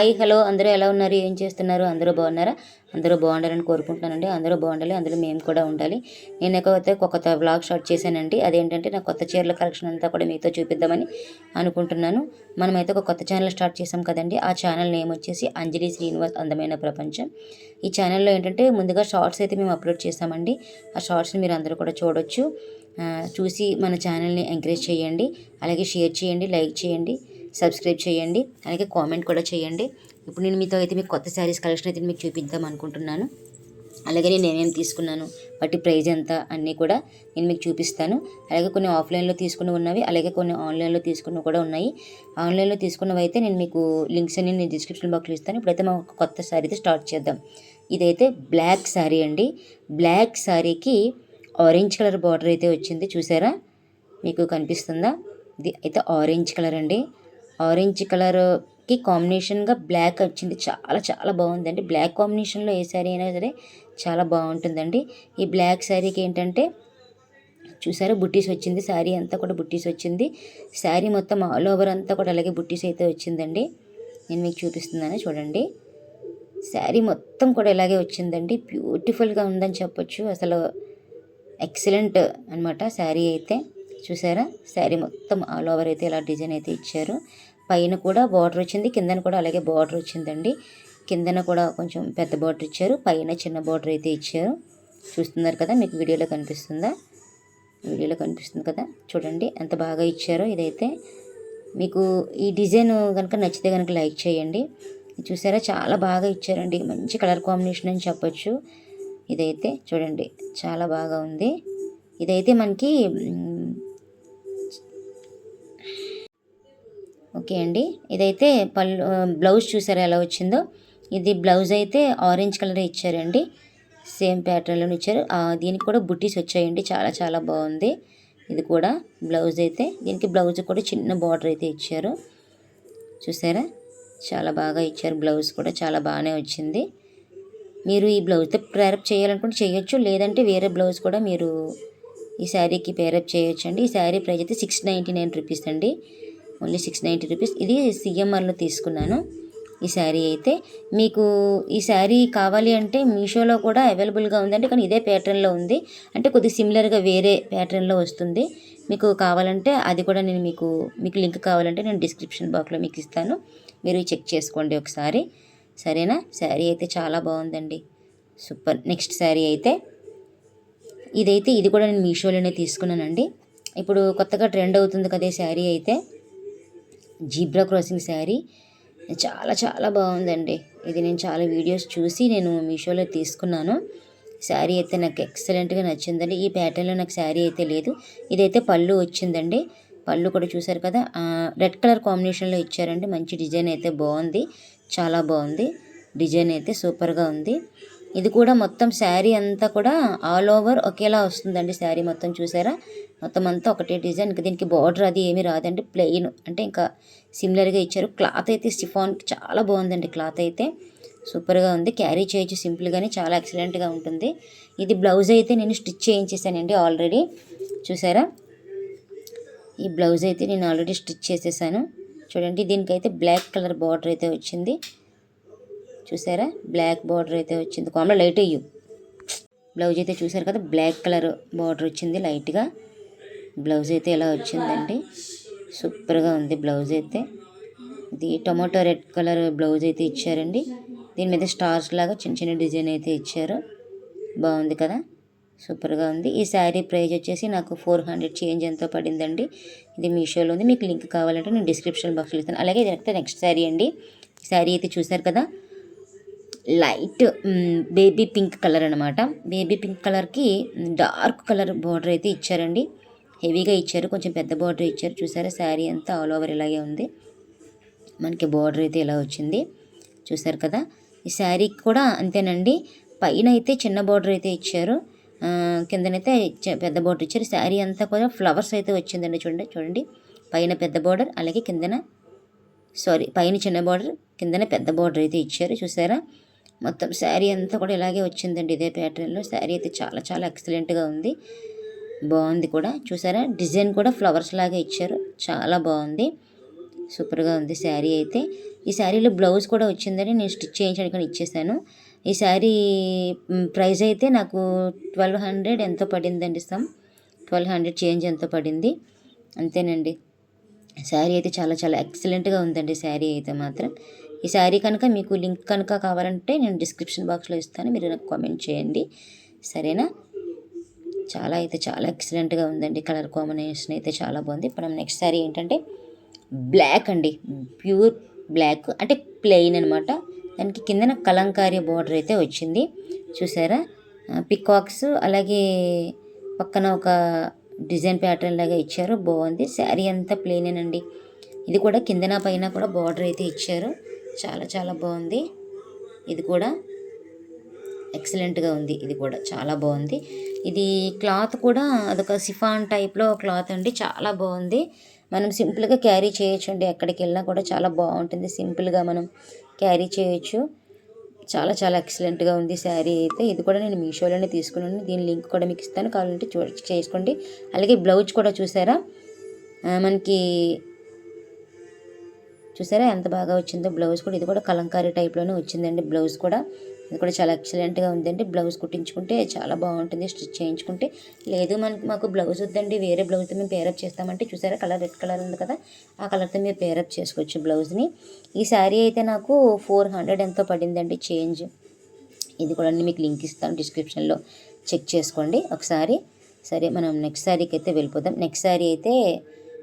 Hi hello. అందరూ ఎలా ఉన్నారు? ఏం చేస్తున్నారు? అందరూ బాగున్నారా? అందరూ బాగుండాలని కోరుకుంటున్నానండి. అందరూ బాగుండాలి. అందులో మేము కూడా ఉండాలి. నేను అయితే ఒక కొత్త వ్లాగ్ స్టార్ట్ చేశానండి. అదేంటంటే నా కొత్త చీరల కలెక్షన్ అంతా కూడా మీతో చూపిద్దామని అనుకుంటున్నాను. మనమైతే ఒక కొత్త ఛానల్ స్టార్ట్ చేసాం కదండి. ఆ ఛానల్ నేమ్ వచ్చేసి అంజలి శ్రీనివాస్ అందమైన ప్రపంచం. ఈ ఛానల్లో ఏంటంటే ముందుగా షార్ట్స్ అయితే మేము అప్లోడ్ చేసామండి ఆ షార్ట్స్ని మీరు అందరూ కూడా చూడొచ్చు. చూసి మన ఛానల్ని ఎంకరేజ్ చేయండి. అలాగే షేర్ చేయండి లైక్ చేయండి. సబ్స్క్రైబ్ చేయండి. అలాగే కామెంట్ కూడా చేయండి. ఇప్పుడు నేను మీతో అయితే మీకు కొత్త శారీస్ కలెక్షన్ అయితే మీకు చూపిద్దాం అనుకుంటున్నాను. అలాగే నేను ఏమేమి తీసుకున్నాను వాటి ప్రైజ్ ఎంత అన్నీ కూడా నేను మీకు చూపిస్తాను. అలాగే కొన్ని ఆఫ్లైన్లో తీసుకుని ఉన్నవి అలాగే కొన్ని ఆన్లైన్లో తీసుకున్నవి కూడా ఉన్నాయి. ఆన్లైన్లో తీసుకున్నవి అయితే నేను మీకు లింక్స్ అన్ని నేను డిస్క్రిప్షన్ బాక్స్లో ఇస్తాను. ఇప్పుడైతే మా ఒక కొత్త శారీ అయితే స్టార్ట్ చేద్దాం. ఇదైతే బ్లాక్ శారీ అండి. బ్లాక్ శారీకి ఆరెంజ్ కలర్ బార్డర్ అయితే వచ్చింది. చూసారా? మీకు కనిపిస్తుందా? ఇది అయితే ఆరెంజ్ కలర్ అండి. ఆరెంజ్ కలర్కి కాంబినేషన్గా బ్లాక్ వచ్చింది. చాలా చాలా బాగుందండి. బ్లాక్ కాంబినేషన్లో ఏ శారీ అయినా సరే చాలా బాగుంటుందండి. ఈ బ్లాక్ శారీకి ఏంటంటే చూసారా బుట్టీస్ వచ్చింది. శారీ అంతా కూడా బుట్టీస్ వచ్చింది. శారీ మొత్తం ఆల్ ఓవర్ అంతా కూడా అలాగే బుట్టీస్ అయితే వచ్చిందండి. నేను మీకు చూపిస్తున్నాను చూడండి. శారీ మొత్తం కూడా ఇలాగే వచ్చిందండి. బ్యూటిఫుల్గా ఉందని చెప్పొచ్చు. అసలు ఎక్సలెంట్ అనమాట శారీ అయితే. చూసారా? శారీ మొత్తం ఆల్ ఓవర్ అయితే ఇలా డిజైన్ అయితే ఇచ్చారు. పైన కూడా బార్డర్ వచ్చింది. కిందన కూడా అలాగే బార్డర్ వచ్చిందండి. కిందన కూడా కొంచెం పెద్ద బార్డర్ ఇచ్చారు. పైన చిన్న బార్డర్ అయితే ఇచ్చారు. చూస్తున్నారు కదా మీకు వీడియోలో కనిపిస్తుందా? వీడియోలో కనిపిస్తుంది కదా? చూడండి ఎంత బాగా ఇచ్చారో ఇదైతే. మీకు ఈ డిజైన్ కనుక నచ్చితే కనుక లైక్ చేయండి. చూసారా చాలా బాగా ఇచ్చారండి. మంచి కలర్ కాంబినేషన్ అని చెప్పొచ్చు. ఇదైతే చూడండి చాలా బాగా ఉంది. ఇదైతే మనకి ఓకే అండి. ఇదైతే పళ్ళు బ్లౌజ్ చూసారా ఎలా వచ్చిందో? ఇది బ్లౌజ్ అయితే ఆరెంజ్ కలర్ ఇచ్చారండి. సేమ్ ప్యాటర్న్లో ఇచ్చారు. దీనికి కూడా బుట్టీస్ వచ్చాయండి. చాలా చాలా బాగుంది. ఇది కూడా బ్లౌజ్ అయితే. దీనికి బ్లౌజ్ కూడా చిన్న బార్డర్ అయితే ఇచ్చారు. చూసారా? చాలా బాగా ఇచ్చారు బ్లౌజ్ కూడా. చాలా బాగానే వచ్చింది. మీరు ఈ బ్లౌజ్తో పేరప్ చేయాలనుకుంటే చేయొచ్చు. లేదంటే వేరే బ్లౌజ్ కూడా మీరు ఈ శారీకి పేరప్ చేయొచ్చు అండి ఈ శారీ ప్రైస్ అయితే సిక్స్ నైంటీ నైన్ రూపీస్ అండి. Only six ninety rupees. ఇది సిఎంఆర్లో తీసుకున్నాను. ఈ శారీ అయితే మీకు ఈ శారీ కావాలి అంటే మీషోలో కూడా అవైలబుల్గా ఉందండి. కానీ ఇదే ప్యాటర్న్లో ఉంది. అంటే కొద్దిగా సిమిలర్గా వేరే ప్యాటర్న్లో వస్తుంది. మీకు కావాలంటే అది కూడా నేను మీకు మీకు లింక్ కావాలంటే నేను డిస్క్రిప్షన్ బాక్స్లో మీకు ఇస్తాను. మీరు చెక్ చేసుకోండి ఒకసారి. సరేనా? శారీ అయితే చాలా బాగుందండి. సూపర్. నెక్స్ట్ శారీ అయితే ఇదైతే ఇది కూడా నేను మీషోలోనే తీసుకున్నానండి. ఇప్పుడు కొత్తగా ట్రెండ్ అవుతుంది కదా శారీ అయితే. Zebra crossing sari. చాలా చాలా బాగుందండి. ఇది నేను చాలా వీడియోస్ చూసి నేను మీషోలో తీసుకున్నాను. శారీ అయితే నాకు ఎక్సలెంట్గా నచ్చిందండి. ఈ ప్యాటర్న్లో నాకు శారీ అయితే లేదు. ఇదైతే పళ్ళు వచ్చిందండి. పళ్ళు కూడా చూసారు కదా? రెడ్ కలర్ కాంబినేషన్లో ఇచ్చారండి. మంచి డిజైన్ అయితే బాగుంది. చాలా బాగుంది. డిజైన్ అయితే సూపర్గా ఉంది. ఇది కూడా మొత్తం శారీ అంతా కూడా ఆల్ ఓవర్ ఒకేలా వస్తుందండి శారీ మొత్తం చూసారా? మొత్తం అంతా ఒకటే డిజైన్. ఇంకా దీనికి బార్డర్ అది ఏమీ రాదండి ప్లెయిన్ అంటే ఇంకా సిమిలర్గా ఇచ్చారు. క్లాత్ అయితే స్టిఫాన్ చాలా బాగుందండి క్లాత్ అయితే. సూపర్గా ఉంది. క్యారీ చేయొచ్చు సింపుల్గానే చాలా ఎక్సలెంట్గా ఉంటుంది. ఇది బ్లౌజ్ అయితే నేను స్టిచ్ చేయించేసానండి ఆల్రెడీ చూసారా? ఈ బ్లౌజ్ అయితే నేను ఆల్రెడీ స్టిచ్ చేసేసాను. చూడండి దీనికైతే బ్లాక్ కలర్ బార్డర్ అయితే వచ్చింది. చూసారా? బ్లాక్ బార్డర్ అయితే వచ్చింది. కామన్ లైట్ అయ్యు బ్లౌజ్ అయితే చూసారు కదా? బ్లాక్ కలర్ బార్డర్ వచ్చింది లైట్గా. బ్లౌజ్ అయితే ఎలా వచ్చిందండి? సూపర్గా ఉంది బ్లౌజ్ అయితే. ఇది టొమాటో రెడ్ కలర్ బ్లౌజ్ అయితే ఇచ్చారండి. దీని మీద స్టార్స్ లాగా చిన్న చిన్న డిజైన్ అయితే ఇచ్చారు. బాగుంది కదా? సూపర్గా ఉంది. ఈ శారీ ప్రైజ్ వచ్చేసి నాకు ఫోర్ హండ్రెడ్ చేంజ్ ఎంతో పడిందండి. ఇది మీషోలో ఉంది. మీకు లింక్ కావాలంటే నేను డిస్క్రిప్షన్ బాక్స్లో ఇస్తాను. అలాగే ఇది నెక్స్ట్ శారీ అండి. శారీ అయితే చూసారు కదా? లైట్ బేబీ పింక్ కలర్ అనమాట బేబీ పింక్ కలర్కి డార్క్ కలర్ బార్డర్ అయితే ఇచ్చారండి. హెవీగా ఇచ్చారు కొంచెం పెద్ద బార్డర్ ఇచ్చారు. చూసారా శారీ అంతా ఆల్ ఓవర్ ఇలాగే ఉంది. మనకి బార్డర్ అయితే ఇలా వచ్చింది. చూసారు కదా ఈ శారీకి కూడా అంతేనండి. పైన అయితే చిన్న బార్డర్ అయితే ఇచ్చారు. కిందనైతే పెద్ద బార్డర్ ఇచ్చారు. శారీ అంతా కూడా ఫ్లవర్స్ అయితే వచ్చిందండి చూడండి చూడండి. పైన పెద్ద బార్డర్ అలాగే కిందన సారీ పైన చిన్న బార్డర్ కిందన పెద్ద బార్డర్ అయితే ఇచ్చారు. చూసారా మొత్తం శారీ అంతా కూడా ఇలాగే వచ్చిందండి ఇదే ప్యాటర్న్లో శారీ అయితే చాలా చాలా ఎక్సలెంట్గా ఉంది. బాగుంది కూడా. చూసారా? డిజైన్ కూడా ఫ్లవర్స్ లాగా ఇచ్చారు. చాలా బాగుంది. సూపర్గా ఉంది శారీ అయితే. ఈ శారీలో బ్లౌజ్ కూడా వచ్చిందని నేను స్టిచ్ చేయించడానికి ఇచ్చేసాను. ఈ శారీ ప్రైస్ అయితే నాకు ట్వెల్వ్ హండ్రెడ్ ఎంతో పడిందండి సమ్. ట్వెల్వ్ హండ్రెడ్ చేంజ్ ఎంతో పడింది. అంతేనండి. శారీ అయితే చాలా చాలా ఎక్సలెంట్గా ఉందండి శారీ అయితే మాత్రం. ఈ శారీ కనుక మీకు లింక్ కనుక కావాలంటే నేను డిస్క్రిప్షన్ బాక్స్లో ఇస్తాను. మీరు నాకు కామెంట్ చేయండి. సరేనా? చాలా అయితే చాలా ఎక్సలెంట్గా ఉందండి. కలర్ కాంబినేషన్ అయితే చాలా బాగుంది. ఇప్పుడు మనం నెక్స్ట్ శారీ ఏంటంటే బ్లాక్ అండి. ప్యూర్ బ్లాక్ అంటే ప్లెయిన్ అనమాట దానికి కిందన కలంకారీ బార్డర్ అయితే వచ్చింది. చూసారా? పికాక్స్ అలాగే పక్కన ఒక డిజైన్ ప్యాటర్న్ లాగా ఇచ్చారు. బాగుంది. శారీ అంతా ప్లెయినేనండి. ఇది కూడా కిందన పైన కూడా బార్డర్ అయితే ఇచ్చారు. చాలా చాలా బాగుంది. ఇది కూడా ఎక్సలెంట్గా ఉంది. ఇది కూడా చాలా బాగుంది. ఇది క్లాత్ కూడా అదొక సిఫాన్ టైప్లో క్లాత్ అండి. చాలా బాగుంది. మనం సింపుల్గా క్యారీ చేయొచ్చు అండి ఎక్కడికి వెళ్ళినా కూడా చాలా బాగుంటుంది. సింపుల్గా మనం క్యారీ చేయొచ్చు. చాలా చాలా ఎక్సలెంట్గా ఉంది శారీ అయితే. ఇది కూడా నేను మీషోలోనే తీసుకున్నాను. దీని లింక్ కూడా మీకు ఇస్తాను. కావాలంటే చూ చేసుకోండి. అలాగే బ్లౌజ్ కూడా చూసారా? మనకి చూసారా ఎంత బాగా వచ్చిందో బ్లౌజ్ కూడా. ఇది కూడా కలంకారీ టైప్లోనే వచ్చిందండి బ్లౌజ్ కూడా. ఇది కూడా చాలా ఎక్సలెంట్గా ఉందండి. బ్లౌజ్ కుట్టించుకుంటే చాలా బాగుంటుంది. స్టిచ్ చేయించుకుంటే లేదు మనకి మాకు బ్లౌజ్ వద్దండి. వేరే బ్లౌజ్తో మేము పేరప్ చేస్తామంటే చూసారా కలర్ రెడ్ కలర్ ఉంది కదా. ఆ కలర్తో మీరు పేరప్ చేసుకోవచ్చు బ్లౌజ్ని ఈ శారీ అయితే నాకు ఫోర్ హండ్రెడ్ ఎంతో పడిందండి చేంజ్. ఇది కూడా నేను మీకు లింక్ ఇస్తాను డిస్క్రిప్షన్లో చెక్ చేసుకోండి ఒకసారి. సరే మనం నెక్స్ట్ శారీకి అయితే వెళ్ళిపోదాం. నెక్స్ట్ శారీ అయితే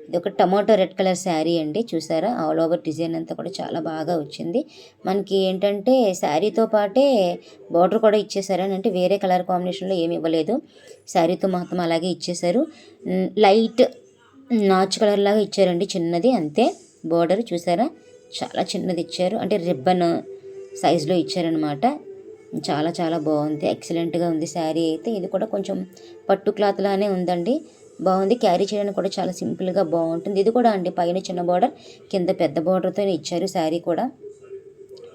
ఇది ఒక టమాటో రెడ్ కలర్ శారీ అండి. చూసారా? ఆల్ ఓవర్ డిజైన్ అంతా కూడా చాలా బాగా వచ్చింది. మనకి ఏంటంటే శారీతో పాటే బార్డర్ కూడా ఇచ్చేసారని అంటే వేరే కలర్ కాంబినేషన్లో ఏమి ఇవ్వలేదు. శారీతో మాత్రం అలాగే ఇచ్చేశారు లైట్ నాచు కలర్ లాగా ఇచ్చారండి చిన్నది. అంతే. బార్డర్ చూసారా? చాలా చిన్నది ఇచ్చారు. అంటే రిబ్బన్ సైజులో ఇచ్చారనమాట చాలా చాలా బాగుంది. ఎక్సలెంట్గా ఉంది శారీ అయితే. ఇది కూడా కొంచెం పట్టు క్లాత్ లానే ఉందండి. బాగుంది. క్యారీ చేయడానికి కూడా చాలా సింపుల్గా బాగుంటుంది. ఇది కూడా అండి పైన చిన్న బార్డర్ కింద పెద్ద బార్డర్తో ఇచ్చారు శారీ కూడా.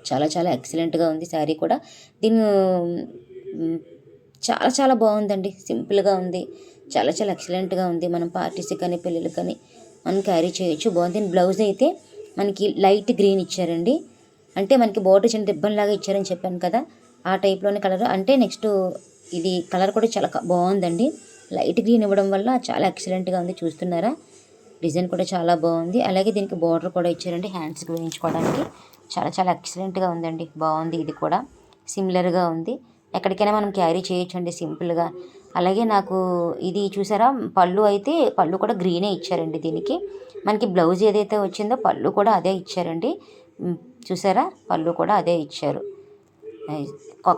చాలా చాలా ఎక్సలెంట్గా ఉంది శారీ కూడా. దీని చాలా చాలా బాగుందండి. సింపుల్గా ఉంది. చాలా చాలా ఎక్సలెంట్గా ఉంది. మనం పార్టీస్కి కానీ పెళ్ళిళ్ళకి కానీ మనం క్యారీ చేయొచ్చు. బాగుంది. దీని బ్లౌజ్ అయితే మనకి లైట్ గ్రీన్ ఇచ్చారండి. అంటే మనకి బోర్డర్ చిన్న రిబ్బన్లాగా ఇచ్చారని చెప్పాను కదా. ఆ టైప్లోనే కలర్. అంటే నెక్స్ట్ ఇది కలర్ కూడా చాలా బాగుందండి. లైట్ గ్రీన్ ఇవ్వడం వల్ల చాలా ఎక్సలెంట్గా ఉంది. చూస్తున్నారా? డిజైన్ కూడా చాలా బాగుంది. అలాగే దీనికి బార్డర్ కూడా ఇచ్చారండి హ్యాండ్స్కి వేయించుకోవడానికి చాలా చాలా ఎక్సలెంట్గా ఉందండి. బాగుంది ఇది కూడా. సిమిలర్గా ఉంది. ఎక్కడికైనా మనం క్యారీ చేయొచ్చండి సింపుల్గా అలాగే నాకు ఇది చూసారా? పళ్ళు అయితే పళ్ళు కూడా గ్రీనే ఇచ్చారండి దీనికి. మనకి బ్లౌజ్ ఏదైతే వచ్చిందో పళ్ళు కూడా అదే ఇచ్చారండి. చూసారా? పళ్ళు కూడా అదే ఇచ్చారు.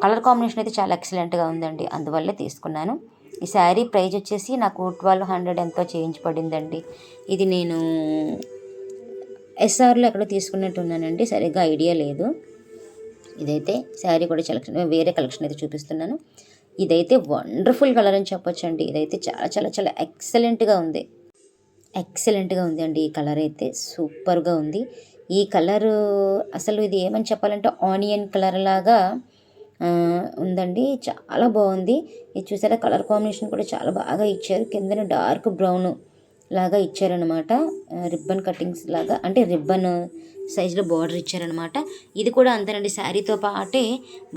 కలర్ కాంబినేషన్ అయితే చాలా ఎక్సలెంట్గా ఉందండి. అందువల్లే తీసుకున్నాను. ఈ శారీ ప్రైజ్ వచ్చేసి నాకు ట్వెల్వ్ హండ్రెడ్ ఎంతో చేంజ్ పడిందండి. ఇది నేను ఎస్ఆర్లో ఎక్కడో తీసుకున్నట్టున్నానండి సరిగ్గా ఐడియా లేదు. ఇదైతే శారీ కూడా కలెక్షన్ వేరే కలెక్షన్ అయితే చూపిస్తున్నాను. ఇదైతే వండర్ఫుల్ కలర్ అని చెప్పొచ్చండి. ఇదైతే చాలా చాలా చాలా ఎక్సలెంట్గా ఉంది. ఎక్సలెంట్గా ఉంది అండి ఈ కలర్ అయితే. సూపర్గా ఉంది. ఈ కలరు అసలు ఇది ఏమని చెప్పాలంటే ఆనియన్ కలర్ లాగా ఉందండి. చాలా బాగుంది. ఇది చూసారా? కలర్ కాంబినేషన్ కూడా చాలా బాగా ఇచ్చారు. కిందన డార్క్ బ్రౌన్ లాగా ఇచ్చారనమాట రిబ్బన్ కటింగ్స్ లాగా. అంటే రిబ్బన్ సైజులో బార్డర్ ఇచ్చారనమాట ఇది కూడా అంతేనండి. శారీతో పాటే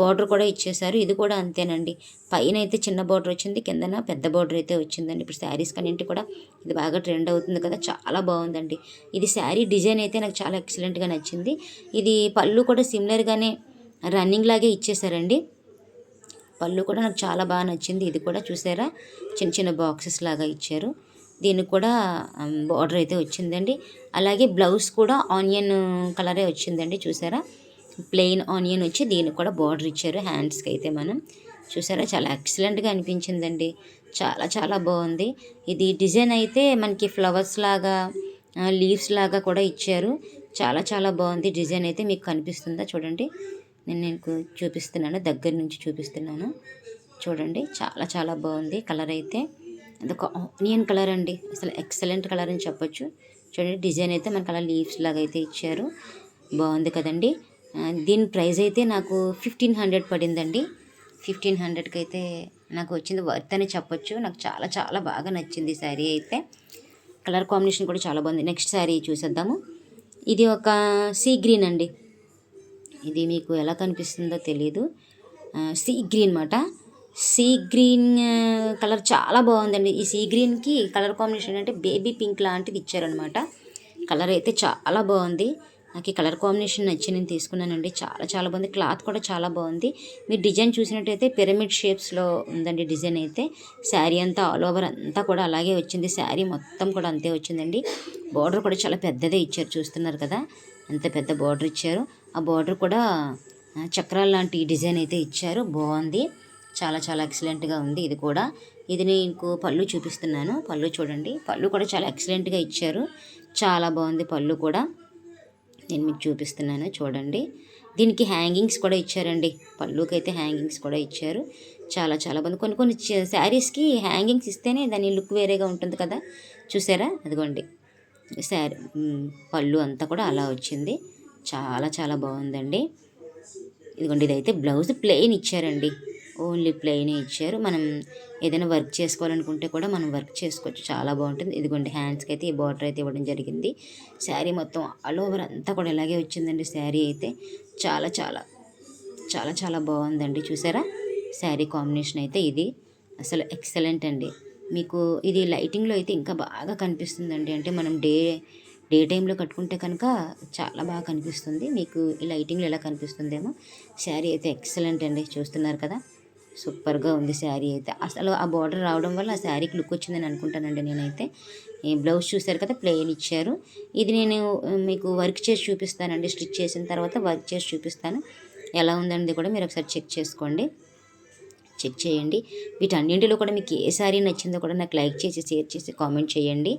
బార్డర్ కూడా ఇచ్చేసారు ఇది కూడా అంతేనండి. పైన అయితే చిన్న బార్డర్ వచ్చింది. కిందన పెద్ద బార్డర్ అయితే వచ్చిందండి. ఇప్పుడు శారీస్ కన్నింటి కూడా ఇది బాగా ట్రెండ్ అవుతుంది కదా. చాలా బాగుందండి. ఇది శారీ డిజైన్ అయితే నాకు చాలా ఎక్సలెంట్గా నచ్చింది. ఇది పళ్ళు కూడా సిమిలర్గానే రన్నింగ్ లాగే ఇచ్చేసారండి. పళ్ళు కూడా నాకు చాలా బాగా నచ్చింది. ఇది కూడా చూసారా? చిన్న చిన్న బాక్సెస్ లాగా ఇచ్చారు. దీనికి కూడా బార్డర్ అయితే వచ్చిందండి. అలాగే బ్లౌజ్ కూడా ఆనియన్ కలరే వచ్చిందండి. చూసారా? ప్లెయిన్ ఆనియన్ వచ్చి దీనికి కూడా బార్డర్ ఇచ్చారు. హ్యాండ్స్కి అయితే మనం. చూసారా? చాలా ఎక్సలెంట్గా అనిపించిందండి. చాలా చాలా బాగుంది. ఇది డిజైన్ అయితే మనకి ఫ్లవర్స్ లాగా లీవ్స్ లాగా కూడా ఇచ్చారు. చాలా చాలా బాగుంది డిజైన్ అయితే మీకు కనిపిస్తుందా చూడండి. నేను నీకు చూపిస్తున్నాను దగ్గర నుంచి చూపిస్తున్నాను. చూడండి చాలా చాలా బాగుంది కలర్ అయితే. అదొక ఆనియన్ కలర్ అండి. అసలు ఎక్సలెంట్ కలర్ అని చెప్పొచ్చు. చూడండి డిజైన్ అయితే మనకు అలా లీవ్స్ లాగా అయితే ఇచ్చారు. బాగుంది కదండి. దీని ప్రైస్ అయితే నాకు ఫిఫ్టీన్ హండ్రెడ్ పడిందండి. ఫిఫ్టీన్ హండ్రెడ్కి అయితే నాకు వచ్చింది. వర్త్ అని చెప్పొచ్చు. నాకు చాలా చాలా బాగా నచ్చింది శారీ అయితే. కలర్ కాంబినేషన్ కూడా చాలా బాగుంది. నెక్స్ట్ శారీ చూసేద్దాము. ఇది ఒక సీ గ్రీన్ అండి. ఇది మీకు ఎలా కనిపిస్తుందో తెలీదు. సీ గ్రీన్ అనమాట సీ గ్రీన్ కలర్ చాలా బాగుందండి. ఈ సీ గ్రీన్కి కలర్ కాంబినేషన్ అంటే బేబీ పింక్ లాంటిది ఇచ్చారనమాట కలర్ అయితే చాలా బాగుంది. నాకు ఈ కలర్ కాంబినేషన్ నచ్చి నేను తీసుకున్నానండి. చాలా చాలా బాగుంది. క్లాత్ కూడా చాలా బాగుంది. మీరు డిజైన్ చూసినట్టయితే పిరమిడ్ షేప్స్లో ఉందండి డిజైన్ అయితే. శారీ అంతా ఆల్ ఓవర్ అంతా కూడా అలాగే వచ్చింది. శారీ మొత్తం కూడా అంతే వచ్చిందండి. బార్డర్ కూడా చాలా పెద్దదే ఇచ్చారు చూస్తున్నారు కదా. అంత పెద్ద బార్డర్ ఇచ్చారు. ఆ బార్డర్ కూడా చక్రాల లాంటి డిజైన్ అయితే ఇచ్చారు. బాగుంది. చాలా చాలా ఎక్సలెంట్గా ఉంది ఇది కూడా. ఇది నేను పళ్ళు చూపిస్తున్నాను. పళ్ళు చూడండి. పళ్ళు కూడా చాలా ఎక్సలెంట్గా ఇచ్చారు. చాలా బాగుంది పళ్ళు కూడా. నేను మీకు చూపిస్తున్నాను. చూడండి. దీనికి హ్యాంగింగ్స్ కూడా ఇచ్చారండి. పళ్ళుకి అయితే హ్యాంగింగ్స్ కూడా ఇచ్చారు. చాలా చాలా బాగుంది. కొన్ని కొన్ని శారీస్కి హ్యాంగింగ్స్ ఇస్తేనే దాని లుక్ వేరేగా ఉంటుంది కదా. చూసారా? అదిగోండి. శారీ పళ్ళు అంతా కూడా అలా వచ్చింది. చాలా చాలా బాగుందండి. ఇదిగోండి ఇదైతే బ్లౌజ్ ప్లెయిన్ ఇచ్చారండి. ఓన్లీ ప్లెయిన్ ఇచ్చారు. మనం ఏదైనా వర్క్ చేసుకోవాలనుకుంటే కూడా మనం వర్క్ చేసుకోవచ్చు. చాలా బాగుంటుంది. ఇదిగోండి హ్యాండ్స్కి అయితే ఈ బార్డర్ అయితే ఇవ్వడం జరిగింది. శారీ మొత్తం ఆల్ ఓవర్ అంతా కూడా ఇలాగే వచ్చిందండి శారీ అయితే. చాలా చాలా చాలా చాలా బాగుందండి. చూసారా? శారీ కాంబినేషన్ అయితే ఇది. అసలు ఎక్సలెంట్ అండి. మీకు ఇది లైటింగ్లో అయితే ఇంకా బాగా కనిపిస్తుందండి. అంటే మనం డే డే టైంలో కట్టుకుంటే కనుక చాలా బాగా కనిపిస్తుంది. మీకు ఈ లైటింగ్లో ఎలా కనిపిస్తుందేమో. శారీ అయితే ఎక్సలెంట్ అండి. చూస్తున్నారు కదా. సూపర్గా ఉంది శారీ అయితే. అసలు ఆ బార్డర్ రావడం వల్ల ఆ శారీకి లుక్ వచ్చిందని అనుకుంటానండి నేనైతే. ఈ బ్లౌజ్ చూశారు కదా ప్లెయిన్ ఇచ్చారు. ఇది నేను మీకు వర్క్ చేసి చూపిస్తానండి. స్టిచ్ చేసిన తర్వాత వర్క్ చేసి చూపిస్తాను. ఎలా ఉందనేది కూడా మీరు ఒకసారి చెక్ చేసుకోండి. చెక్ చేయండి. వీటన్నింటిలో కూడా మీకు ఏ శారీ నచ్చిందో కూడా నాకు లైక్ చేసి షేర్ చేసి కామెంట్ చేయండి.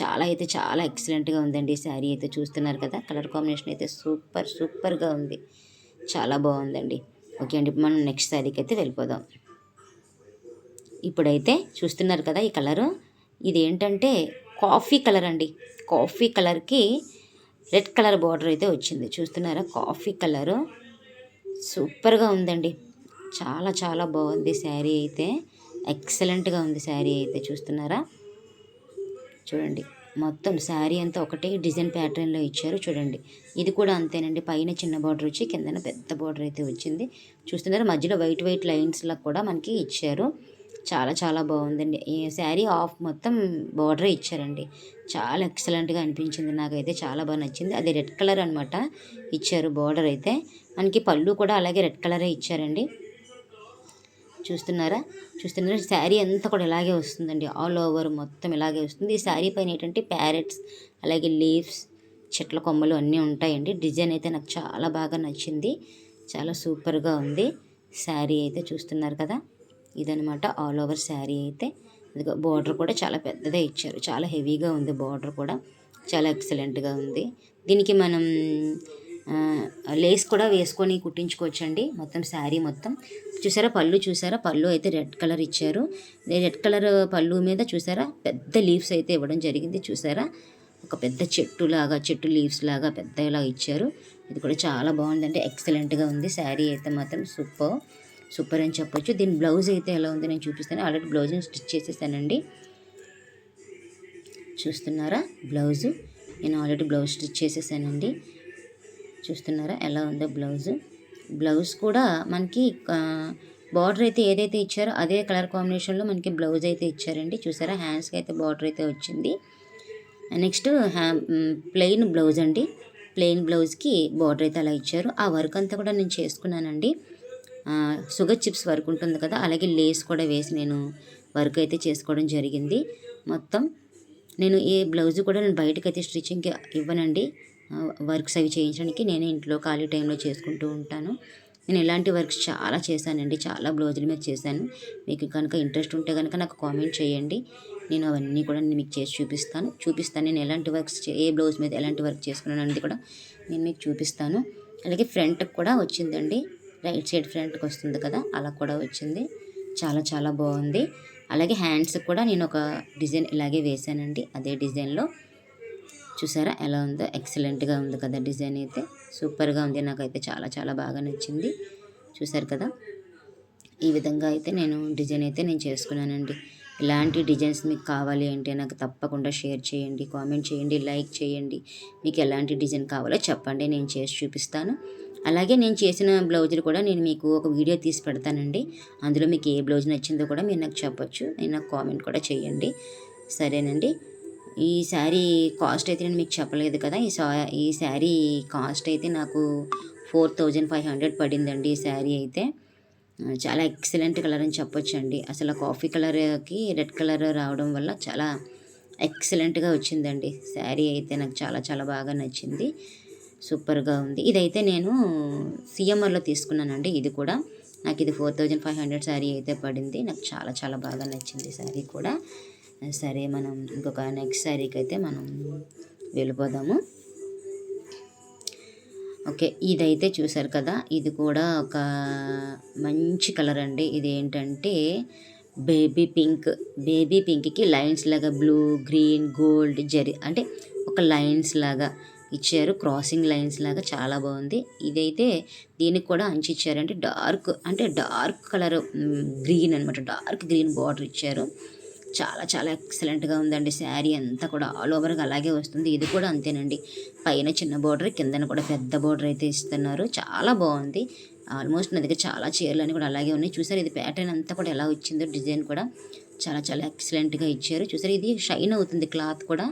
చాలా అయితే చాలా ఎక్సలెంట్గా ఉందండి ఈ శారీ అయితే చూస్తున్నారు కదా. కలర్ కాంబినేషన్ అయితే సూపర్ సూపర్గా ఉంది. చాలా బాగుందండి. ఓకే అండి మనం నెక్స్ట్ శారీకి అయితే వెళ్ళిపోదాం. ఇప్పుడైతే చూస్తున్నారు కదా ఈ కలరు. ఇది ఏంటంటే కాఫీ కలర్ అండి. కాఫీ కలర్కి రెడ్ కలర్ బార్డర్ అయితే వచ్చింది. చూస్తున్నారా? Coffee colour. సూపర్గా ఉందండి. చాలా చాలా బాగుంది శారీ అయితే. ఎక్సలెంట్గా ఉంది శారీ అయితే చూస్తున్నారా? చూడండి మొత్తం శారీ అంతా ఒకటే డిజైన్ ప్యాటర్న్లో ఇచ్చారు చూడండి. ఇది కూడా అంతేనండి పైన చిన్న బార్డర్ వచ్చి కిందన పెద్ద బార్డర్ అయితే వచ్చింది. చూస్తున్నారు మధ్యలో వైట్ వైట్ లైన్స్లో కూడా మనకి ఇచ్చారు. చాలా చాలా బాగుందండి. ఈ శారీ ఆఫ్ మొత్తం బార్డర్ ఇచ్చారండి. చాలా ఎక్సలెంట్గా అనిపించింది నాకైతే చాలా బాగా నచ్చింది. అది రెడ్ కలర్ అనమాట ఇచ్చారు బార్డర్ అయితే. మనకి పళ్ళు కూడా అలాగే రెడ్ కలరే ఇచ్చారండి. చూస్తున్నారా? చూస్తున్నారా. శారీ అంతా కూడా ఇలాగే వస్తుందండి. ఆల్ ఓవర్ మొత్తం ఇలాగే వస్తుంది. ఈ శారీ పైన ఏంటంటే ప్యారెట్స్ అలాగే లీవ్స్ చెట్ల కొమ్మలు అన్నీ ఉంటాయండి. డిజైన్ అయితే నాకు చాలా బాగా నచ్చింది. చాలా సూపర్గా ఉంది. శారీ అయితే చూస్తున్నారు కదా? ఇదనమాట ఆల్ ఓవర్ శారీ అయితే. ఇదిగో బార్డర్ కూడా చాలా పెద్దదే ఇచ్చారు. చాలా హెవీగా ఉంది బార్డర్ కూడా. చాలా ఎక్సలెంట్గా ఉంది. దీనికి మనం లేస్ కూడా వేసుకొని కుట్టించుకోవచ్చండి. మొత్తం శారీ మొత్తం. చూసారా పళ్ళు? చూసారా? పళ్ళు అయితే రెడ్ కలర్ ఇచ్చారు. రెడ్ కలర్ పళ్ళు మీద చూసారా? పెద్ద లీవ్స్ అయితే ఇవ్వడం జరిగింది. చూసారా? ఒక పెద్ద చెట్టు లాగా చెట్టు లీవ్స్ లాగా పెద్దలా ఇచ్చారు. ఇది కూడా చాలా బాగుందంటే ఎక్సలెంట్గా ఉంది. శారీ అయితే మాత్రం సూపర్. సూపర్ అని చెప్పొచ్చు. దీని బ్లౌజ్ అయితే ఎలా ఉంది నేను చూపిస్తాను. ఆల్రెడీ బ్లౌజ్ని స్టిచ్ చేసేసానండి. చూస్తున్నారా బ్లౌజు? నేను ఆల్రెడీ బ్లౌజ్ స్టిచ్ చేసేసానండి. చూస్తున్నారా? ఎలా ఉందో బ్లౌజ్. బ్లౌజ్ కూడా మనకి బార్డర్ అయితే ఏదైతే ఇచ్చారో అదే కలర్ కాంబినేషన్లో మనకి బ్లౌజ్ అయితే ఇచ్చారండి. చూసారా? హ్యాండ్స్కి అయితే బార్డర్ అయితే వచ్చింది. నెక్స్ట్ హ్యా ప్లెయిన్ బ్లౌజ్ అండి. ప్లెయిన్ బ్లౌజ్కి బార్డర్ అయితే అలా ఇచ్చారు. ఆ వర్క్ అంతా కూడా నేను చేసుకున్నానండి. షుగర్ చిప్స్ వర్క్ ఉంటుంది కదా? అలాగే లేస్ కూడా వేసి నేను వర్క్ అయితే చేసుకోవడం జరిగింది. మొత్తం నేను ఏ బ్లౌజ్ కూడా నేను బయటకైతే అయితే స్టిచ్చింగ్కి ఇవ్వనండి. వర్క్స్ అవి చేయించడానికి నేను ఇంట్లో ఖాళీ టైంలో చేసుకుంటూ ఉంటాను. నేను ఇలాంటి వర్క్స్ చాలా చేశానండి. చాలా బ్లౌజుల మీద చేశాను. మీకు కనుక ఇంట్రెస్ట్ ఉంటే కనుక నాకు కామెంట్ చేయండి. నేను అవన్నీ కూడా నేను మీకు చేసి చూపిస్తాను. చూపిస్తాను నేను ఎలాంటి వర్క్స్ ఏ బ్లౌజ్ మీద ఎలాంటి వర్క్ చేసుకున్నాను అనేది కూడా నేను మీకు చూపిస్తాను. అలాగే ఫ్రంట్కి కూడా వచ్చిందండి. రైట్ సైడ్ ఫ్రంట్కి వస్తుంది కదా అలా కూడా వచ్చింది. చాలా చాలా బాగుంది. అలాగే హ్యాండ్స్కి కూడా నేను ఒక డిజైన్ ఇలాగే వేశానండి. అదే డిజైన్లో. చూసారా? ఎలా ఉందో? ఎక్సలెంట్గా ఉంది కదా డిజైన్ అయితే. సూపర్గా ఉంది. నాకైతే చాలా చాలా బాగా నచ్చింది. చూసారు కదా? ఈ విధంగా అయితే నేను డిజైన్ అయితే నేను చేసుకున్నానండి. ఇలాంటి డిజైన్స్ మీకు కావాలి అంటే నాకు తప్పకుండా షేర్ చేయండి కామెంట్ చేయండి లైక్ చేయండి. మీకు ఎలాంటి డిజైన్ కావాలో చెప్పండి. నేను చేసి చూపిస్తాను. అలాగే నేను చేసిన బ్లౌజులు కూడా నేను మీకు ఒక వీడియో తీసి పెడతానండి. అందులో మీకు ఏ బ్లౌజ్ నచ్చిందో కూడా మీరు నాకు చెప్పొచ్చు. నేను నాకు కామెంట్ కూడా చేయండి. సరేనండి. ఈ శారీ కాస్ట్ అయితే నేను మీకు చెప్పలేదు కదా. ఈ సా ఈ శారీ కాస్ట్ అయితే నాకు ఫోర్ థౌజండ్ ఫైవ్ హండ్రెడ్ పడిందండి ఈ శారీ అయితే. చాలా ఎక్సలెంట్ కలర్ అని చెప్పొచ్చండి. అసలు కాఫీ కలర్కి రెడ్ కలర్ రావడం వల్ల చాలా ఎక్సలెంట్గా వచ్చిందండి. శారీ అయితే నాకు చాలా చాలా బాగా నచ్చింది. సూపర్గా ఉంది. ఇదైతే నేను సిఎంఆర్లో తీసుకున్నానండి ఇది కూడా. నాకు ఇది four thousand five hundred sari అయితే పడింది. నాకు చాలా చాలా బాగా నచ్చింది శారీ కూడా. సరే మనం ఇంకొక నెక్స్ట్ శారీకి అయితే మనం వెళ్ళిపోదాము. ఓకే ఇదైతే చూసారు కదా ఇది కూడా ఒక మంచి కలర్ అండి. ఇది ఏంటంటే బేబీ పింక్ బేబీ పింక్కి లైన్స్ లాగా బ్లూ గ్రీన్ గోల్డ్ జరి అంటే ఒక లైన్స్ లాగా ఇచ్చారు. క్రాసింగ్ లైన్స్ లాగా చాలా బాగుంది. ఇదైతే దీనికి కూడా అంచు ఇచ్చారంటే డార్క్ అంటే డార్క్ కలర్ గ్రీన్ అనమాట డార్క్ గ్రీన్ బార్డర్ ఇచ్చారు. చాలా చాలా ఎక్సలెంట్గా ఉందండి శారీ అంతా కూడా ఆల్ ఓవర్గా అలాగే వస్తుంది. ఇది కూడా అంతేనండి. పైన చిన్న బోర్డర్ కిందన కూడా పెద్ద బోర్డర్ అయితే ఇస్తున్నారు. చాలా బాగుంది. ఆల్మోస్ట్ నా దగ్గర చాలా చీరలు అని కూడా అలాగే ఉన్నాయి. చూసారు ఇది ప్యాటర్న్ అంతా కూడా ఎలా వచ్చిందో డిజైన్ కూడా చాలా చాలా ఎక్సలెంట్గా ఇచ్చారు. చూసారు ఇది షైన్ అవుతుంది క్లాత్ కూడా.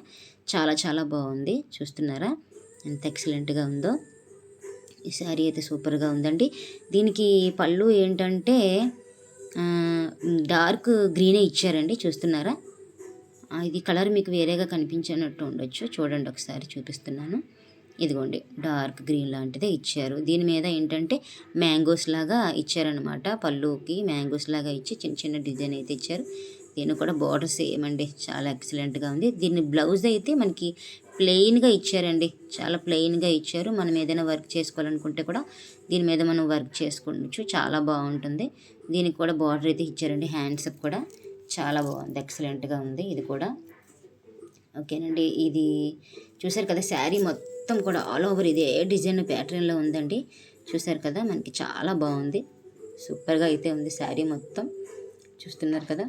చాలా చాలా బాగుంది. చూస్తున్నారా ఎంత ఎక్సలెంట్గా ఉందో. ఈ శారీ అయితే సూపర్గా ఉందండి. దీనికి పళ్ళు ఏంటంటే డార్క్ గ్రీనే ఇచ్చారండి చూస్తున్నారా? ఇది కలర్ మీకు వేరేగా కనిపించినట్టు ఉండొచ్చు. చూడండి ఒకసారి చూపిస్తున్నాను. ఇదిగోండి డార్క్ గ్రీన్ లాంటిదే ఇచ్చారు. దీని మీద ఏంటంటే మ్యాంగోస్ లాగా ఇచ్చారనమాట పళ్ళుకి మ్యాంగోస్ లాగా ఇచ్చి చిన్న చిన్న డిజైన్ అయితే ఇచ్చారు. దీని కూడా బార్డర్ సేమ్ అండి. చాలా ఎక్సలెంట్గా ఉంది. దీని బ్లౌజ్ అయితే మనకి ప్లెయిన్గా ఇచ్చారండి. చాలా ప్లెయిన్గా ఇచ్చారు. మనం ఏదైనా వర్క్ చేసుకోవాలనుకుంటే కూడా దీని మీద మనం వర్క్ చేసుకోవచ్చు. చాలా బాగుంటుంది. దీనికి కూడా బార్డర్ అయితే ఇచ్చారండి. హ్యాండ్స్కి కూడా చాలా బాగుంది. ఎక్సలెంట్గా ఉంది ఇది కూడా. ఓకేనండి. ఇది చూసారు కదా శారీ మొత్తం కూడా ఆల్ ఓవర్ ఇదే డిజైన్ ప్యాటర్న్లో ఉందండి. చూసారు కదా మనకి చాలా బాగుంది. సూపర్గా అయితే ఉంది శారీ మొత్తం. చూస్తున్నారు కదా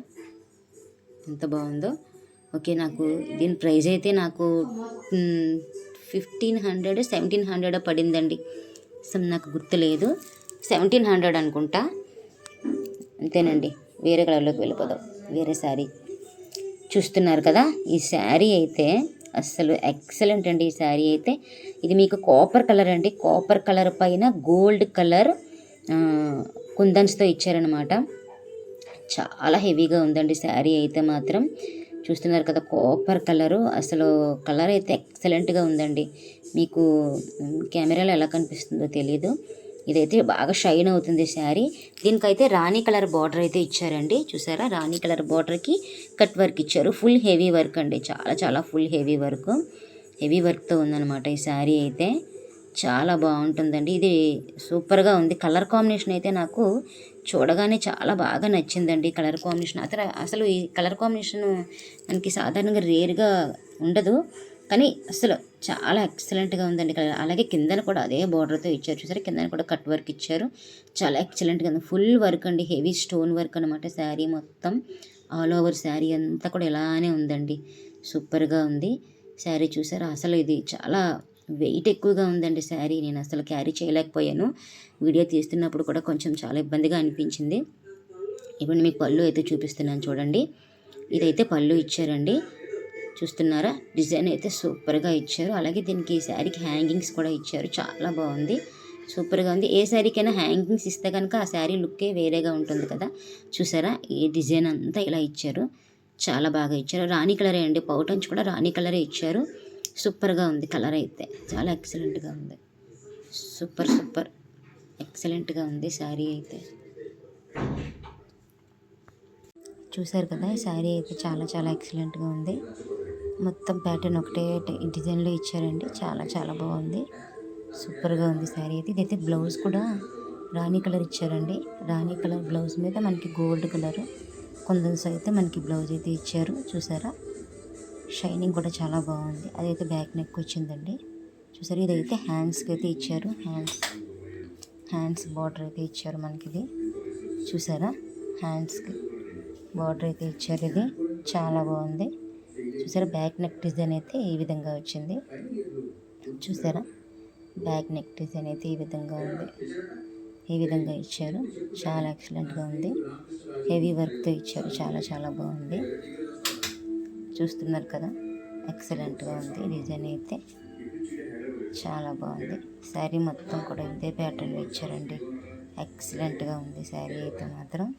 ఎంత బాగుందో. ఓకే నాకు దీని ప్రైస్ అయితే నాకు ఫిఫ్టీన్ హండ్రెడ్ సెవెంటీన్ హండ్రెడ్ పడిందండి. సో నాకు గుర్తులేదు. సెవెంటీన్ హండ్రెడ్ అనుకుంటా. అంతేనండి. వేరే కలర్లోకి వెళ్ళిపోదాం. వేరే శారీ. చూస్తున్నారు కదా ఈ శారీ అయితే అస్సలు ఎక్సలెంట్ అండి ఈ శారీ అయితే. ఇది మీకు కాపర్ కలర్ అండి. కాపర్ కలర్ పైన గోల్డ్ కలర్ కుందన్స్తో ఇచ్చారనమాట చాలా హెవీగా ఉందండి శారీ అయితే మాత్రం. చూస్తున్నారు కదా కాపర్ కలరు అసలు కలర్ అయితే ఎక్సలెంట్గా ఉందండి. మీకు కెమెరాలో ఎలా కనిపిస్తుందో తెలియదు ఇదైతే బాగా షైన్ అవుతుంది శారీ. దీనికైతే రాణి కలర్ బార్డర్ అయితే ఇచ్చారండి. చూసారా? రాణి కలర్ బార్డర్కి కట్ వర్క్ ఇచ్చారు. ఫుల్ హెవీ వర్క్ అండి. చాలా చాలా ఫుల్ హెవీ వర్క్. హెవీ వర్క్తో ఉందన్నమాట ఈ శారీ అయితే. చాలా బాగుంటుందండి. ఇది సూపర్గా ఉంది. కలర్ కాంబినేషన్ అయితే నాకు చూడగానే చాలా బాగా నచ్చిందండి కలర్ కాంబినేషన్. అసలు అసలు ఈ కలర్ కాంబినేషన్ మనకి సాధారణంగా రేర్గా ఉండదు. కానీ అసలు చాలా ఎక్సలెంట్గా ఉందండి కలర్ అలాగే కిందన కూడా అదే బార్డర్తో ఇచ్చారు. చూసారు? కిందన కూడా కట్ వర్క్ ఇచ్చారు. చాలా ఎక్సలెంట్గా ఉంది. ఫుల్ వర్క్ అండి. హెవీ స్టోన్ వర్క్ అనమాట శారీ మొత్తం. ఆల్ ఓవర్ శారీ అంతా కూడా ఇలానే ఉందండి. సూపర్గా ఉంది. శారీ చూసారు? అసలు ఇది చాలా వెయిట్ ఎక్కువగా ఉందండి శారీ. నేను అసలు క్యారీ చేయలేకపోయాను. వీడియో తీస్తున్నప్పుడు కూడా కొంచెం చాలా ఇబ్బందిగా అనిపించింది. ఇప్పుడు మీకు పళ్ళు అయితే చూపిస్తున్నాను చూడండి. ఇదైతే పళ్ళు ఇచ్చారండి. చూస్తున్నారా? డిజైన్ అయితే సూపర్గా ఇచ్చారు. అలాగే దీనికి ఈ శారీకి హ్యాంగింగ్స్ కూడా ఇచ్చారు. చాలా బాగుంది. సూపర్గా ఉంది. ఏ శారీకైనా హ్యాంగింగ్స్ ఇస్తే కనుక ఆ శారీ లుక్కే వేరేగా ఉంటుంది కదా? చూసారా? ఈ డిజైన్ అంతా ఇలా ఇచ్చారు. చాలా బాగా ఇచ్చారు. రాణి కలరే అండి. పౌటంచ్ కూడా రాణి కలరే ఇచ్చారు. సూపర్గా ఉంది కలర్ అయితే. చాలా ఎక్సలెంట్గా ఉంది. Super super. ఎక్సలెంట్గా ఉంది శారీ అయితే. చూసారు కదా? ఈ శారీ అయితే చాలా చాలా ఎక్సలెంట్గా ఉంది. మొత్తం ప్యాటర్న్ ఒకటే డిజైన్లో ఇచ్చారండి. చాలా చాలా బాగుంది. సూపర్గా ఉంది శారీ అయితే. ఇదైతే బ్లౌజ్ కూడా రాణి కలర్ ఇచ్చారండి. రాణి కలర్ బ్లౌజ్ మీద మనకి గోల్డ్ కలర్ కొందరు అయితే మనకి బ్లౌజ్ అయితే ఇచ్చారు. చూసారా? షైనింగ్ కూడా చాలా బాగుంది. అదైతే బ్యాక్ నెక్ వచ్చిందండి. చూసారు? ఇదైతే హ్యాండ్స్కి అయితే ఇచ్చారు. హ్యాండ్స్ హ్యాండ్స్ బార్డర్ అయితే ఇచ్చారు మనకి ఇది చూసారా హ్యాండ్స్కి బార్డర్ అయితే ఇచ్చారు ఇది. చాలా బాగుంది. చూసారా? బ్యాక్ నెక్ డిజైన్ అయితే ఈ విధంగా వచ్చింది. చూసారా? బ్యాక్ నెక్ డిజైన్ అయితే ఈ విధంగా ఉంది. ఈ విధంగా ఇచ్చారు. చాలా ఎక్సలెంట్గా ఉంది. హెవీ వర్క్తో ఇచ్చారు. చాలా చాలా బాగుంది. చూస్తున్నారు కదా? ఎక్సలెంట్గా ఉంది డిజైన్ అయితే. చాలా బాగుంది. శారీ మొత్తం కూడా ఇదే ప్యాటర్న్లో ఇచ్చారండి. ఎక్సలెంట్గా ఉంది శారీ అయితే మాత్రం.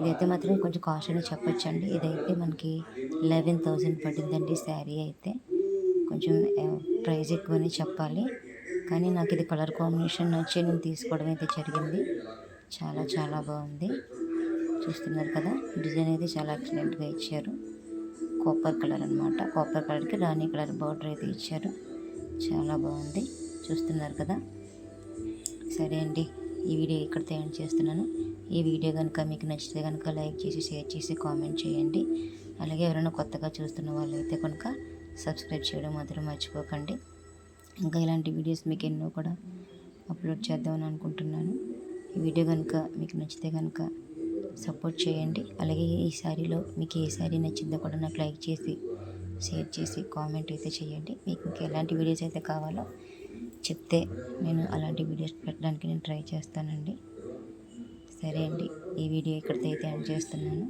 ఇదైతే మాత్రం కొంచెం కాస్ట్ అని చెప్పొచ్చండి. ఇదైతే మనకి లెవెన్ థౌజండ్ పడిందండి శారీ అయితే. కొంచెం ప్రైజ్ ఎక్కువనే చెప్పాలి. కానీ నాకు ఇది కలర్ కాంబినేషన్ నచ్చి నేను తీసుకోవడం అయితే జరిగింది. చాలా చాలా బాగుంది. చూస్తున్నారు కదా డిజైన్ అయితే చాలా ఎక్సలెంట్గా ఇచ్చారు. కాపర్ కలర్ అనమాట కాపర్ కలర్కి రాణి కలర్ బార్డర్ అయితే ఇచ్చారు. చాలా బాగుంది. చూస్తున్నారు కదా. సరే అండి ఈ వీడియో ఇక్కడ తయారు చేస్తున్నాను. ఈ వీడియో కనుక మీకు నచ్చితే కనుక లైక్ చేసి షేర్ చేసి కామెంట్ చేయండి. అలాగే ఎవరైనా కొత్తగా చూస్తున్న వాళ్ళు అయితే కనుక సబ్స్క్రైబ్ చేయడం మాత్రం మర్చిపోకండి. ఇంకా ఇలాంటి వీడియోస్ మీకు ఎన్నో కూడా అప్లోడ్ చేద్దామని అనుకుంటున్నాను. ఈ వీడియో కనుక మీకు నచ్చితే కనుక సపోర్ట్ చేయండి. అలాగే ఈ శారీలో మీకు ఏ శారీ నచ్చిందో కూడా నాకు లైక్ చేసి షేర్ చేసి కామెంట్ అయితే చేయండి. మీకు ఇంకా ఎలాంటి వీడియోస్ అయితే కావాలో చెప్తే నేను అలాంటి వీడియోస్ పెట్టడానికి నేను ట్రై చేస్తానండి. సరే అండి ఈ వీడియో ఇక్కడితో అయితే ఎండ్ చేస్తున్నాను.